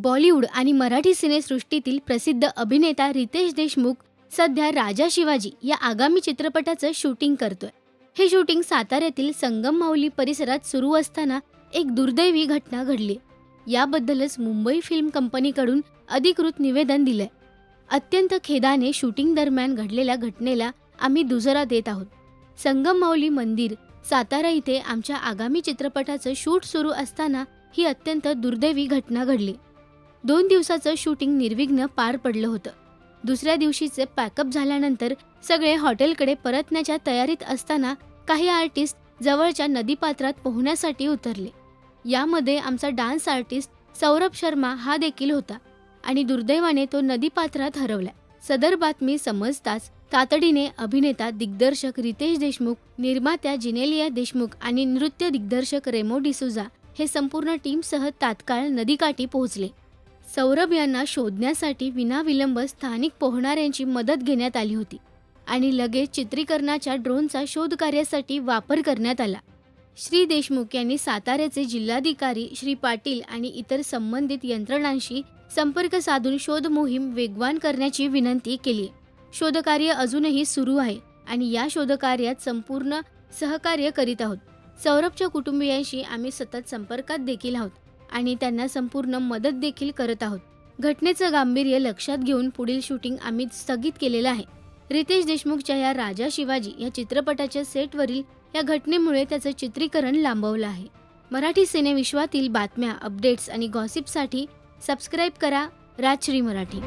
बॉलिवूड आणि मराठी सिनेसृष्टीतील प्रसिद्ध अभिनेता रितेश देशमुख सध्या राजा शिवाजी या आगामी चित्रपटाचं शूटिंग करतोय. हे शूटिंग साताऱ्यातील संगम माऊली परिसरात सुरू असताना एक दुर्दैवी घटना घडली. याबद्दलच मुंबई फिल्म कंपनीकडून अधिकृत निवेदन दिलंय. अत्यंत खेदाने शूटिंग दरम्यान घडलेल्या घटनेला आम्ही दुजरा देत आहोत. संगम माऊली मंदिर सातारा इथे आमच्या आगामी चित्रपटाचं शूट सुरू असताना ही अत्यंत दुर्दैवी घटना घडली. दोन दिवसाचं शूटिंग निर्विघ्न पार पडलं होतं. दुसऱ्या दिवशीचे पॅकअप झाल्यानंतर सगळे हॉटेलकडे परतण्याच्या तयारीत असताना काही आर्टिस्ट जवळच्या नदीपात्रात पोहण्यासाठी उतरले. यामध्ये आमचा डान्स आर्टिस्ट सौरभ शर्मा हा देखील होता आणि दुर्दैवाने तो नदीपात्रात हरवला. सदर बातमी समजताच तातडीने अभिनेता दिग्दर्शक रितेश देशमुख निर्मात्या जिनेलिया देशमुख आणि नृत्य दिग्दर्शक रेमो डिसुजा हे संपूर्ण टीमसह तात्काळ नदीकाठी पोहोचले. सौरभ यांना शोधण्यासाठी विनाविलंब स्थानिक पोहणाऱ्यांची मदत घेण्यात आली होती आणि लगेच चित्रीकरणाच्या ड्रोनचा शोध कार्यासाठी वापर करण्यात आला. श्री देशमुख यांनी साताऱ्याचे जिल्हाधिकारी श्री पाटील आणि इतर संबंधित यंत्रणांशी संपर्क साधून शोध मोहीम वेगवान करण्याची विनंती केली. शोधकार्य अजूनही सुरू आहे आणि या शोधकार्यात संपूर्ण सहकार्य करीत आहोत. सौरभच्या कुटुंबियांशी आम्ही सतत संपर्कात देखील आहोत. आणि त्यांना संपूर्ण मदत देखील करत आहोत. घटनेचं गांभीर्य लक्षात घेऊन पुढील शूटिंग आम्ही स्थगित केलेलं आहे. रितेश देशमुखच्या या राजा शिवाजी या चित्रपटाच्या सेटवरील या घटनेमुळे त्याचं चित्रीकरण लांबवलं आहे. मराठी सिनेविश्वातील बातम्या अपडेट्स आणि गॉसिपसाठी सबस्क्राईब करा राजश्री मराठी.